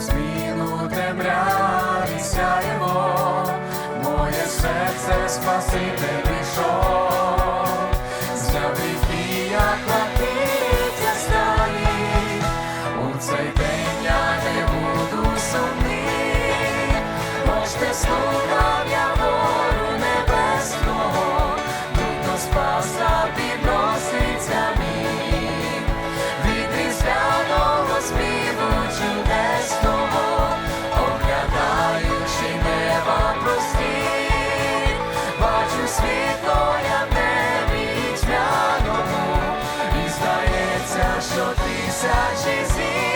зміну темряві сяємо, моє серце спаситель. mensagem.